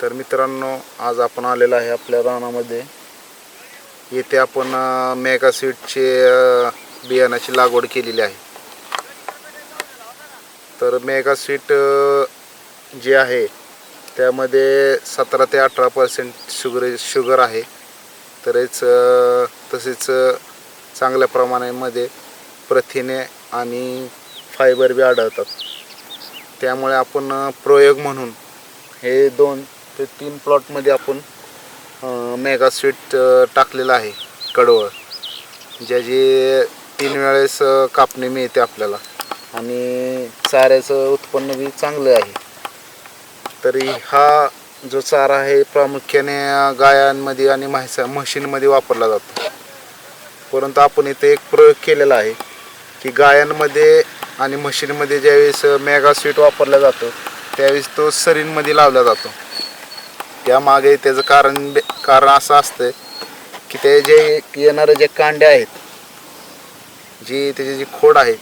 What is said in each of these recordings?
तर मित्रांनो आज आपण आलेलो आहे आपल्या रानामध्ये. येथे आपण मेगासीडचे मेगा बियाणाची लागवड केलेली आहे. तर मेगासीट जे आहे त्यामध्ये सतरा ते अठरा पर्सेंट शुगर शुगर आहे. तरेच तसेच चांगल्या प्रमाणामध्ये प्रथिने आणि फायबर बी आढळतात. त्यामुळे आपण प्रयोग म्हणून हे दोन ते तीन प्लॉटमध्ये आपण मेगा स्वीट टाकलेलं आहे कडवळ ज्याची तीन वेळेस कापणी मिळते आपल्याला. आणि चाऱ्याचं उत्पन्न बी चांगलं आहे. तरी हा जो चारा आहे प्रामुख्याने गायांमध्ये आणि म्हैसा म्हशींमध्ये वापरला जातो. परंतु आपण इथे एक प्रयोग केलेला आहे की गायांमध्ये आणि म्हशींमध्ये ज्यावेळेस मेगा स्वीट वापरला जातो त्यावेळेस तो सरींमध्ये लावला जातो. त्यामागे त्याचं कारण कारण असं असतं की ते जे येणारे जे कांडे आहेत जी त्याची जी खोड आहे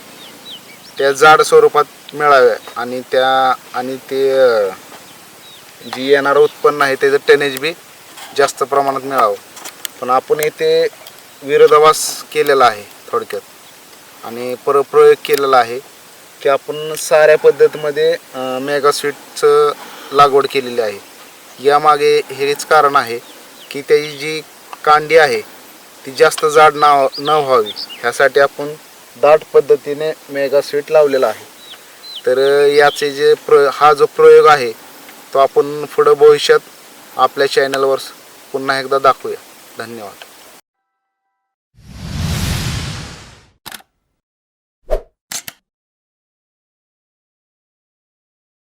त्या जाड स्वरूपात मिळाव्या आणि त्या आणि ते जी येणारं उत्पन्न आहे त्याचं टनेज बी जास्त प्रमाणात मिळावं. पण आपण इथे विरोधाभास केलेला आहे थोडक्यात आणि परप्रयोग केलेला आहे की आपण साऱ्या पद्धतीमध्ये मेगा स्वीटचं लागवड केलेली आहे. यामागे हेच कारण आहे की त्याची जी कांडी आहे ती जास्त जाड ना न व्हावी. ह्यासाठी आपण दाट पद्धतीने मेगा स्वीट लावलेला आहे. तर याचे जे प्र हा जो प्रयोग आहे तो आपण पुढं भविष्यात आपल्या चॅनलवर पुन्हा एकदा दाखवूया. धन्यवाद.